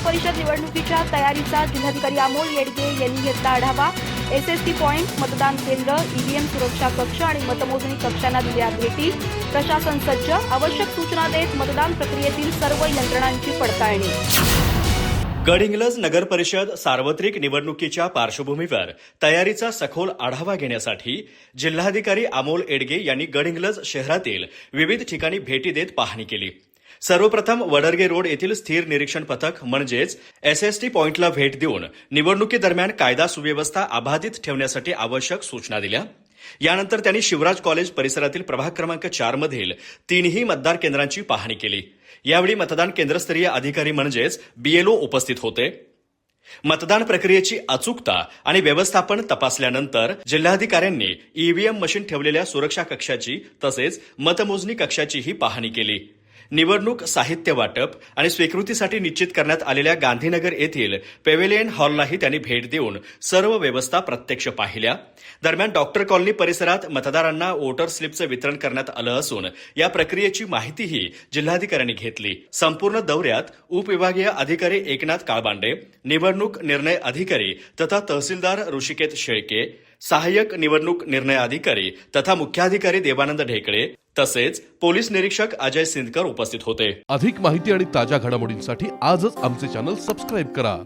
परिषद निवडणुकीच्या तयारीचा जिल्हाधिकारी अमोल येडगे यांनी घेतला आढावा. एस एस टी पॉईंट मतदान केंद्र ईव्हीएम सुरक्षा कक्ष आणि मतमोजणी कक्षांना दिल्या भेटी. प्रशासन सज्ज आवश्यक सूचना देत मतदान प्रक्रियेतील सर्व यंत्रणांची पडताळणी. गडिंग्लज नगर परिषद सार्वत्रिक निवडणुकीच्या पार्श्वभूमीवर तयारीचा सखोल आढावा घेण्यासाठी जिल्हाधिकारी अमोल एडगे यांनी गडिंग्लज शहरातील विविध ठिकाणी भेटी देत पाहणी केली. सर्वप्रथम वडरगे रोड येथील स्थिर निरीक्षण पथक म्हणजेच एसएसटी पॉइंटला भेट देऊन निवडणुकीदरम्यान कायदा सुव्यवस्था अबाधित ठेवण्यासाठी आवश्यक सूचना दिल्या. यानंतर त्यांनी शिवराज कॉलेज परिसरातील प्रभाग क्रमांक चार मधील तीनही मतदार केंद्रांची पाहणी केली. यावेळी मतदान केंद्रस्तरीय अधिकारी म्हणजेच बीएलओ उपस्थित होते. मतदान प्रक्रियेची अचूकता आणि व्यवस्थापन तपासल्यानंतर जिल्हाधिकाऱ्यांनी ईव्हीएम मशीन ठेवलेल्या सुरक्षा कक्षाची तसेच मतमोजणी कक्षाचीही पाहणी केली. निवडणूक साहित्य वाटप आणि स्वीकृतीसाठी निश्चित करण्यात आलेल्या गांधीनगर येथील पेवेलियन हॉललाही त्यांनी भेट देऊन सर्व व्यवस्था प्रत्यक्ष पाहिल्या. दरम्यान डॉक्टर कॉलनी परिसरात मतदारांना वोटर स्लिपचं वितरण करण्यात आलं असून या प्रक्रियेची माहितीही जिल्हाधिकाऱ्यांनी घेतली. संपूर्ण दौऱ्यात उपविभागीय अधिकारी एकनाथ काळबांडे निवडणूक निर्णय अधिकारी तथा तहसीलदार ऋषिकेत शेळके सहाय्यक निवडणूक निर्णय अधिकारी तथा मुख्याधिकारी देवानंद ढेकळे तसेच पोलीस निरीक्षक अजय सिंदकर उपस्थित होते. अधिक माहिती आणि ताज्या घडामोडींसाठी आजच आमचे चॅनल सबस्क्राईब करा.